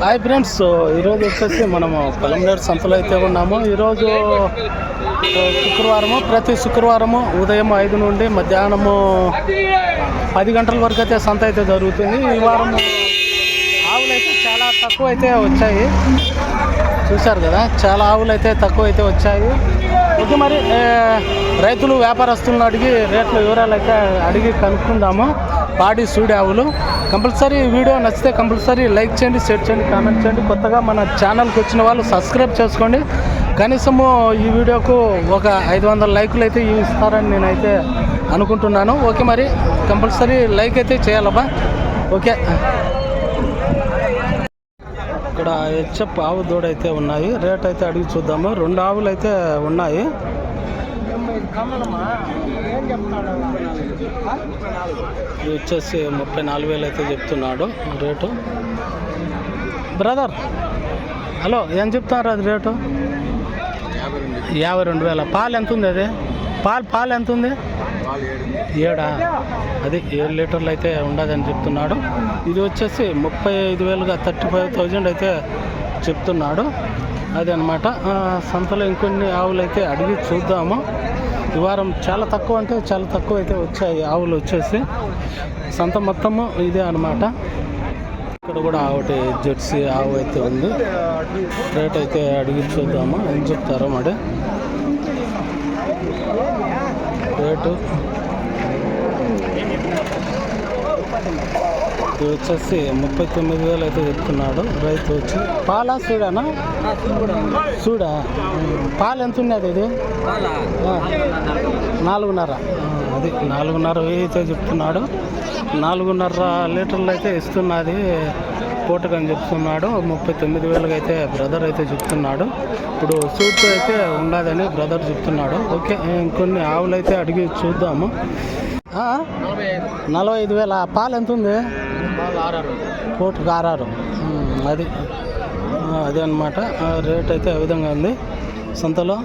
Hi friends ఈరోజు వచ్చేసి మనము పొలంనేరు సంతలో అయితే ఉన్నాము. ఈరోజు శుక్రవారము ప్రతి శుక్రవారము ఉదయం ఐదు నుండి మధ్యాహ్నము పది గంటల వరకు అయితే సంత అయితే జరుగుతుంది. ఈ వారము ఆవులు అయితే చాలా తక్కువ అయితే వచ్చాయి. చూశారు కదా చాలా ఆవులు అయితే తక్కువ అయితే వచ్చాయి. ఓకే మరి రైతులు వ్యాపారస్తులను అడిగి రేట్ల వివరాలు అయితే అడిగి కనుక్కుందాము. పాడి సూడావులు ఆవులు. కంపల్సరీ వీడియో నచ్చితే కంపల్సరీ లైక్ చేయండి షేర్ చేయండి కామెంట్ చేయండి. కొత్తగా మన ఛానల్కి వచ్చిన వాళ్ళు సబ్స్క్రైబ్ చేసుకోండి. కనీసము ఈ వీడియోకు ఒక ఐదు వందల లైకులు అయితే ఇస్తారని నేనైతే అనుకుంటున్నాను. ఓకే మరి కంపల్సరీ లైక్ అయితే చేయాలబ్బా. ఓకే. ఇక్కడ హెచ్ఎఫ్ ఆవు దూడ అయితే ఉన్నాయి. రేట్ అయితే అడిగి చూద్దాము. రెండు ఆవులు అయితే ఉన్నాయి. ఇది వచ్చేసి ముప్పై నాలుగు వేలు అయితే చెప్తున్నాడు రేటు. బ్రదర్ హలో ఏం చెప్తున్నారు అది రేటు? యాభై రెండు వేల. పాలు ఎంత ఉంది అది? పాలు పాలు ఎంత ఉంది? ఏడా? అది ఏడు లీటర్లు అయితే ఉండదని చెప్తున్నాడు. ఇది వచ్చేసి ముప్పై ఐదు వేలుగా థర్టీ ఫైవ్ థౌజండ్ అయితే చెప్తున్నాడు. అది అనమాట సంతలో ఇంకొన్ని ఆవులు అయితే అడిగి చూద్దాము. ఈ వారం చాలా తక్కువ అంటే చాలా తక్కువ అయితే వచ్చాయి ఆవులు వచ్చేసి. సంత మొత్తము ఇదే అనమాట ఇక్కడ కూడా ఒకటి జెర్సీ ఆవు అయితే ఉంది. రేట్ అయితే అడిగి చూద్దాము. ఏం చెప్తారో మరి. రేటు. ఇది వచ్చేసి ముప్పై తొమ్మిది వేలు అయితే చెప్తున్నాడు. రైతు వచ్చి పాలా సూడానా? సూడా? పాలు ఎంత ఉన్నది ఇది? నాలుగున్నర. అది నాలుగున్నర వెయ్యి అయితే చెప్తున్నాడు. నాలుగున్నర లీటర్లు అయితే ఇస్తున్నది పూటకని చెప్తున్నాడు. ముప్పై తొమ్మిది వేలుగా అయితే బ్రదర్ అయితే చెప్తున్నాడు. ఇప్పుడు సూట్ అయితే ఉండదని బ్రదర్ చెప్తున్నాడు. ఓకే ఇంకొన్ని ఆవులు అయితే అడిగి చూద్దాము. నలభై ఐదు వేల. పాలు ఎంత ఉంది? పూటకు ఆరారు అది. అదే అనమాట రేట్ అయితే ఆ విధంగా ఉంది. సంతలో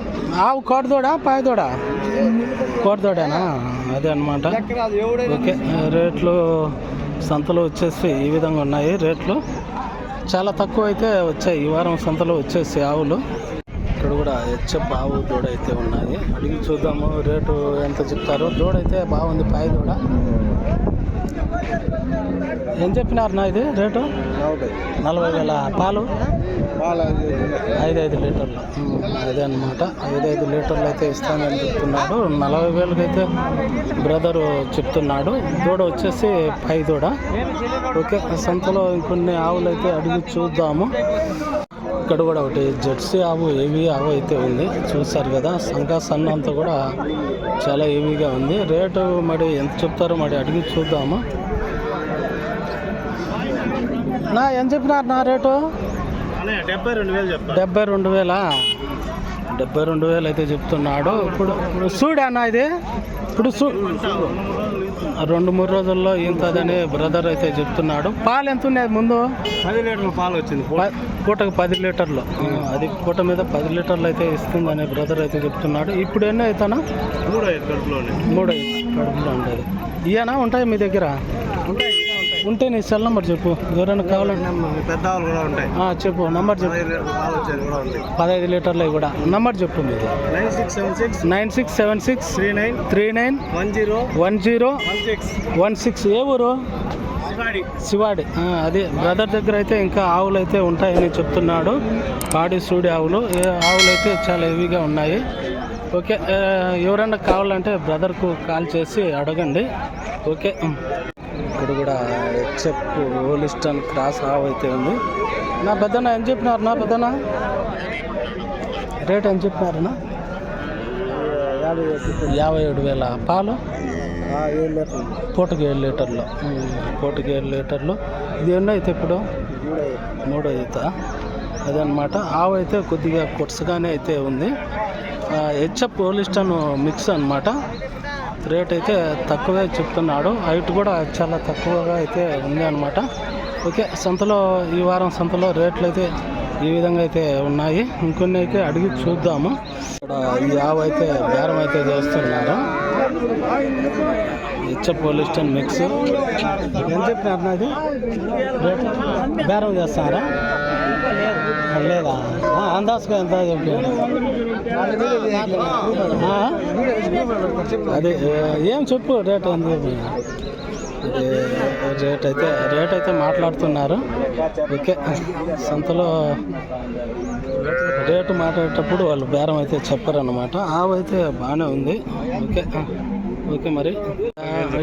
ఆవు కోటదోడ పాయదోడ? కోటదోడేనా అదే అనమాట ఓకే రేట్లు సంతలో వచ్చేసి ఈ విధంగా ఉన్నాయి. రేట్లు చాలా తక్కువ అయితే వచ్చాయి. ఈ వారం సంతలో వచ్చేసి ఆవులు. ఇక్కడ కూడా హెచ్ఎఫ్ ఆవు దూడ అయితే ఉన్నాయి. అడిగి చూద్దాము రేటు ఎంత చెప్తారో. దూడ అయితే బాగుంది పాయ దూడ ఏం చెప్పినారు నా ఇది? రేటు? నలభై. వేల. పాలు? ఐదు ఐదు లీటర్లు. అదే అనమాట ఐదు ఐదు లీటర్లు అయితే ఇస్తానని చెప్తున్నాడు. నలభై వేలకి అయితే బ్రదరు చెప్తున్నాడు. దూడ వచ్చేసి పై దూడ. ఓకే సంతలో ఇంకొన్ని ఆవులు అయితే అడిగి చూద్దాము. ఇక్కడ కూడా ఒకటి జెర్సీ ఆవు ఏవి ఆవు అయితే ఉంది. చూస్తారు కదా సంకా సన్న అంతా కూడా చాలా ఏవీగా ఉంది. రేటు మరి ఎంత చెప్తారో మరి అడిగి చూద్దాము. నా ఎంత చెప్పినారు నా రేటు? డెబ్బై రెండు వేలు డెబ్బై రెండు వేలా? డెబ్బై రెండు వేలు అయితే చెప్తున్నాడు. ఇప్పుడు చూడన్నా ఇది. ఇప్పుడు చూ రెండు మూడు రోజుల్లో ఇంతదని బ్రదర్ అయితే చెప్తున్నాడు. పాలు ఎంత ఉన్నాయి ముందు? పది లీటర్ల పాలు వచ్చింది. పూటకు పది లీటర్లు. అది పూట మీద పది లీటర్లు అయితే ఇస్తుందని బ్రదర్ అయితే చెప్తున్నాడు. ఇప్పుడు ఎన్నో అవుతానా మూడు ఐదు కడుపులోనే. మూడు ఐదు కడుపులో ఉండేది. ఇయ్యనా? ఉంటాయి మీ దగ్గర? ఉంటాయి. ఉంటే నీ సెల్ నెంబర్ చెప్పు. ఎవరైనా కావాలంటే. పెద్ద ఆవులు కూడా ఉంటాయి. చెప్పు. నంబర్ చెప్పు. పదహైదు లీటర్లు కూడా నంబర్ చెప్పు మీది nine six seven six nine six seven six three nine three nine one zero one zero one six one six. ఏ ఊరు? శివాడి. అదే బ్రదర్ దగ్గర అయితే ఇంకా ఆవులు అయితే ఉంటాయని చెప్తున్నాడు. పాడి సూడి ఆవులు. ఏ ఆవులు అయితే చాలా హెవీగా ఉన్నాయి. ఓకే ఆ, ఎవరైనా కావాలంటే బ్రదర్కు కాల్ చేసి అడగండి. ఓకే ఇక్కడ కూడా హెచ్ఎఫ్ హోలిస్టన్ క్రాస్ ఆవు అయితే ఉంది. నా పెద్దన ఏం చెప్పినారు? నా పెద్దన రేట్ ఏం చెప్పినారనా యాభై ఏడు వేల పాలు? ఏడు లీటర్లు. పూటకి ఏడు లీటర్లు. పూటకి ఏడు లీటర్లు. ఇది ఎన్నో అయితే ఇప్పుడు? మూడో ఈత అదనమాట ఆవు అయితే కొద్దిగా కొట్సగానే అయితే ఉంది. హెచ్ఎఫ్ పోలిస్టన్ మిక్స్ అన్నమాట. రేట్ అయితే తక్కువే చెప్తున్నాడు. హైట్ కూడా చాలా తక్కువగా అయితే ఉంది అనమాట ఓకే సంతలో ఈ వారం సంతలో రేట్లు అయితే ఈ విధంగా అయితే ఉన్నాయి. ఇంకొన్ని అయితే అడిగి చూద్దాము. ఇక్కడ ఈ యావ అయితే బేరం అయితే చేస్తున్నారు. HF Holstein mix. ఎంత చెప్పినారు నాది? బేరం చేస్తారా? లేదా ఆ, అందాజుగా ఎంత అది అదే ఏం చెప్పు రేట్ ఎంత రేట్ అయితే రేట్ అయితే మాట్లాడుతున్నారు. ఓకే. సంతలో రేటు మాట్లాడేటప్పుడు వాళ్ళు బేరం అయితే చెప్పారన్నమాట. ఆవు అయితే బాగానే ఉంది. ఓకే. ఓకే మరి.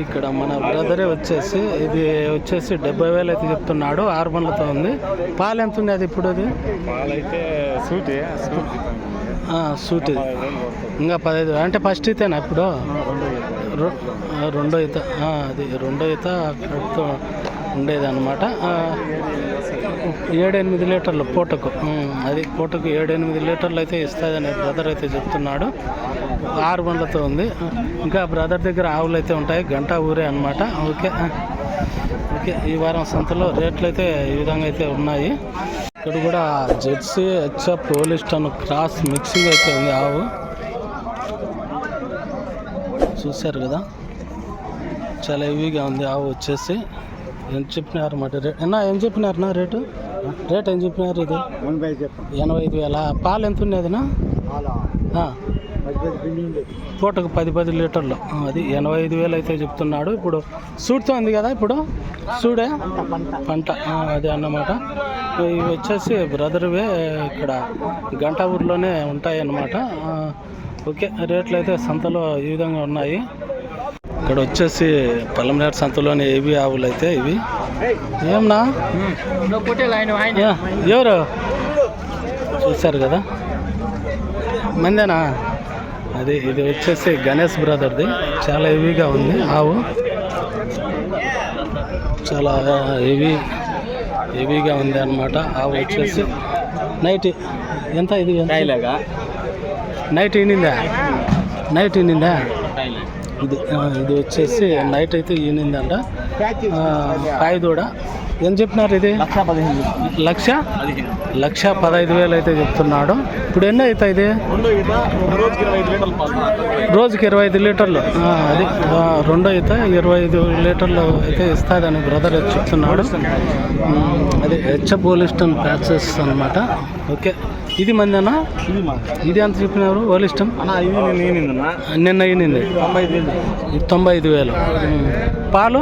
ఇక్కడ మన బ్రదరే వచ్చేసి ఇది వచ్చేసి డెబ్బై వేలు అయితే చెప్తున్నాడు ఆరు బండ్లతో ఉంది. పాలు ఎంత ఉంది అది ఇప్పుడు అది? పాలైతే సూటి సూట్ ఆ, సూట్. ఇది ఇంకా పదహైదు అంటే ఫస్ట్ ఇతేనా ఇప్పుడు? రెండో ఈత అది రెండో ఈత ఉండేది అనమాట ఏడెనిమిది లీటర్లు పూటకు. అది పూటకు ఏడెనిమిది లీటర్లు అయితే ఇస్తుందని బ్రదర్ అయితే చెప్తున్నాడు. ఆరు బండ్లతో ఉంది. ఇంకా బ్రదర్ దగ్గర ఆవులు అయితే ఉంటాయి. గంట ఊరే అనమాట ఓకే. ఓకే. ఈ వారం సంతలో రేట్లు అయితే ఈ విధంగా అయితే ఉన్నాయి. ఇక్కడ కూడా Jersey HF Holstein cross mixing అయితే ఉంది ఆవు. చూశారు కదా? చాలా హెవీగా ఉంది ఆవు వచ్చేసి. ఏం చెప్పినారు మాట? రేట్ అన్నా ఏం చెప్పినారు నా రేటు? రేట్ ఏం చెప్పినారు ఇది? ఎనభై ఐదు వేల? పాలు ఎంత ఉన్నదినా పూటకు పది పది లీటర్లు. అది ఎనభై ఐదు వేలు అయితే చెప్తున్నాడు. ఇప్పుడు సూట్తో ఉంది కదా ఇప్పుడు? సూడే? పంట. అదే అన్నమాట. ఇవి వచ్చేసి బ్రదర్వే ఇక్కడ గంట ఊర్లోనే ఉంటాయి అన్నమాట ఓకే రేట్లు అయితే సంతలో ఈ విధంగా ఉన్నాయి. ఇక్కడ వచ్చేసి పల్లమనేరు సంతలోని ఏవి ఆవులు అయితే ఇవి? ఏమన్నా? ఎవరు? చూశారు కదా? మందేనా? అది ఇది వచ్చేసి గణేష్ బ్రదర్ది. చాలా హెవీగా ఉంది ఆవు. చాలా హెవీ హెవీగా ఉంది అనమాట ఆవు వచ్చేసి నైట్ ఎంత ఇది? నైట్ ఈనిందా? నైట్ ఈనిందా? ఇది ఇది వచ్చేసి నైట్ అయితే ఈనిందంట. ఆ, కాయ దూడ ఏం చెప్పినారు ఇది? లక్ష లక్ష? పదహైదు వేలు అయితే చెప్తున్నాడు. ఇప్పుడు ఎన్ని అవుతాయి ఇది? రోజుకి ఇరవై ఐదు లీటర్లు అది రెండో అయితే ఇరవై ఐదు లీటర్లు అయితే ఇస్తుందని బ్రదర్ చెప్తున్నాడు. అది హెచ్ పోలిస్టన్ ప్యాచెస్ అనమాట ఓకే. ఇది మందేనా? ఇది ఇది ఎంత చెప్పినారు? నేను నేనిందన్నా. నిన్న అయ్యింది. తొంభై ఐదు వేలు. పాలు?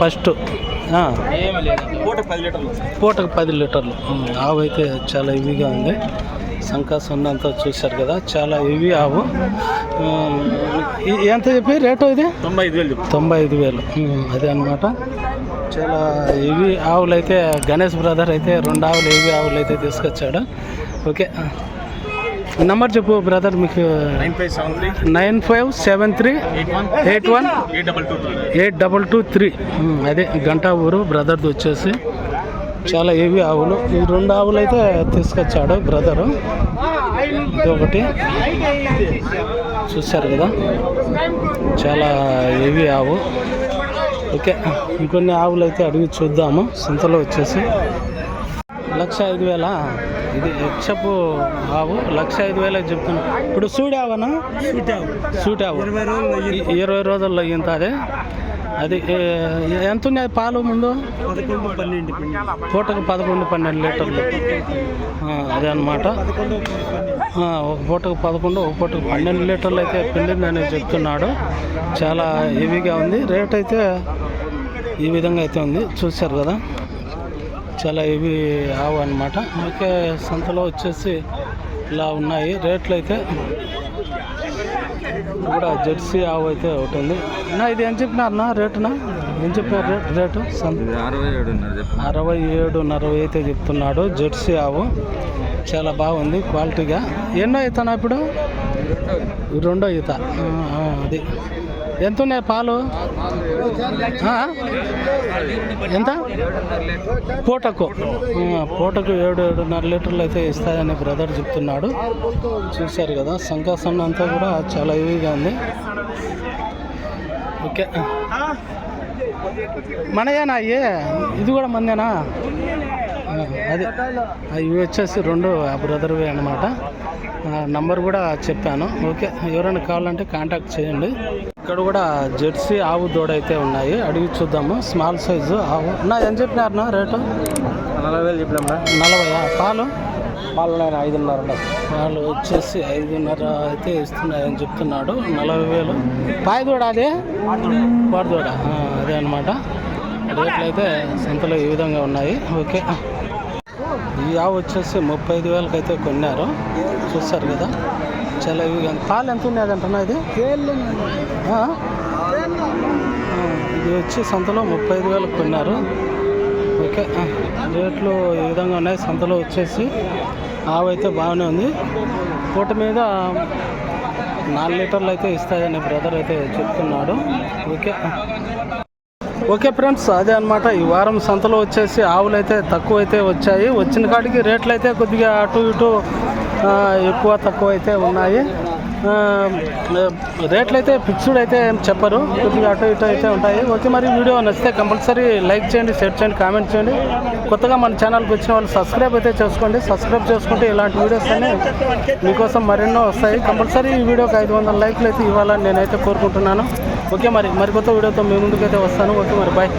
ఫస్ట్ పూటకు పది లీటర్లు. ఆవు అయితే చాలా హెవీగా ఉంది. సంకాసం ఉన్నంతా చూశారు కదా చాలా హెవీ ఆవు. ఎంత చెప్పి రేటు ఇది? తొంభై ఐదు వేలు తొంభై ఐదు వేలు. అదే అనమాట చాలా హెవీ ఆవులు అయితే గణేష్ బ్రదర్ అయితే రెండు ఆవులు హెవీ ఆవులు అయితే తీసుకొచ్చాడు. ఓకే. నంబర్ చెప్పు బ్రదర్ మీకు nine five seven three. Eight one. Eight double two three. అదే గంటా ఊరు బ్రదర్ది వచ్చేసి. చాలా హెవీ ఆవులు. ఈ రెండు ఆవులు అయితే తీసుకొచ్చాడు బ్రదరు. ఒకటి చూశారు కదా? చాలా హెవీ ఆవు. ఓకే ఇంకొన్ని ఆవులు అయితే అడిగి చూద్దాము. సంతలో వచ్చేసి. లక్ష ఐదు వేల? ఇది ఎక్సపు ఆవు. లక్ష ఐదు వేల చెప్తున్నా. ఇప్పుడు సూడావనా రోజులు ఇ- ఇరవై రోజుల్లో ఇంత అదే? అది ఎంత ఉన్నాయి పాలు ముందు? పూటకు పదకొండు పన్నెండు లీటర్లు. అదే అనమాట ఒక పూటకు పదకొండు ఒక పూటకు పన్నెండు లీటర్లు అయితే పిండిందని చెప్తున్నాడు. చాలా హెవీగా ఉంది. రేట్ అయితే ఈ విధంగా అయితే ఉంది. చూశారు కదా? చాలా హెవీ ఆవు అనమాట ఓకే సంతలో వచ్చేసి ఇలా ఉన్నాయి. రేట్లు అయితే కూడా జెర్సీ ఆవు అయితే ఒకటి ఉంది. నా ఇది ఏం చెప్పినారన్నా రేటునా? ఏం చెప్పినారు రేట్ రేటు? సంత అరవై ఏడున్నర అరవై ఏడు నలభై అయితే చెప్తున్నాడు. జెర్సీ ఆవు చాలా బాగుంది క్వాలిటీగా. ఎన్నో ఈతనా ఇప్పుడు? రెండో ఈత. అది. ఎంత ఉన్నాయి పాలు ఎంత? పూటకు. పూటకు ఏడు ఏడున్నర లీటర్లు అయితే ఇస్తాయని బ్రదర్ చెప్తున్నాడు. చూశారు కదా సంకాసన్న అంతా కూడా చాలా ఈవీగా ఉంది. ఓకే. మనయేనా అయ్యే ఇది కూడా మందేనా? అదే. అది ఇవి వచ్చేసి రెండు ఆ బ్రదర్వి అనమాట నంబర్ కూడా చెప్పాను. ఓకే. ఎవరైనా కావాలంటే కాంటాక్ట్ చేయండి. ఇక్కడ కూడా జెర్సీ ఆవు దూడ అయితే ఉన్నాయి. అడిగి చూద్దాము. స్మాల్ సైజు ఆవు. నా ఏం చెప్పినారు రేటు? నలభై వేలు చెప్పినా నలభై పాలు? పాలు ఉన్నాయి. ఐదున్నర వాళ్ళు వచ్చేసి ఐదున్నర అయితే ఇస్తున్నాయని చెప్తున్నాడు. నలభై వేలు. పాయ దూడ అదే? పాడు దూడ. అదే అనమాట రేట్లు అయితే సంతలో ఈ విధంగా ఉన్నాయి. ఓకే. ఈ ఆవు వచ్చేసి ముప్పై ఐదు వేలకి అయితే కొన్నారు. చూస్తారు కదా. చాలా పాలు ఎంత ఉన్నదంటున్నా ఇది? ఇది వచ్చి సంతలో ముప్పై ఐదు వేలకు కొన్నారు. ఓకే రేట్లు ఈ విధంగా ఉన్నాయి. సంతలో వచ్చేసి ఆవు అయితే బాగానే ఉంది. పూట మీద నాలుగు లీటర్లు అయితే ఇస్తాయని బ్రదర్ అయితే చెప్తున్నాడు. ఓకే ఓకే ఫ్రెండ్స్ అదే అన్నమాట. ఈ వారం సంతలో వచ్చేసి ఆవులు అయితే తక్కువ అయితే వచ్చాయి. వచ్చిన కాడికి రేట్లు అయితే కొద్దిగా అటు ఇటు ఎక్కువ తక్కువ అయితే ఉన్నాయి. రేట్లు అయితే ఫిక్స్డ్ అయితే ఏం చెప్పరు. కొద్దిగా అటు ఇటు అయితే ఉంటాయి. ఓకే మరి వీడియో నచ్చితే కంపల్సరీ లైక్ చేయండి షేర్ చేయండి కామెంట్ చేయండి. కొత్తగా మన ఛానల్కి వచ్చిన వాళ్ళు సబ్స్క్రైబ్ అయితే చేసుకోండి. సబ్స్క్రైబ్ చేసుకుంటే ఇలాంటి వీడియోస్ అన్ని మీకోసం మరెన్నో వస్తాయి. కంపల్సరీ ఈ వీడియోకి ఐదు వందల లైక్లు అయితే ఇవ్వాలని నేనైతే కోరుకుంటున్నాను. ఓకే మరి మరి కొత్త వీడియోతో మీ ముందుకైతే వస్తాను. ఓకే మరి బాయ్.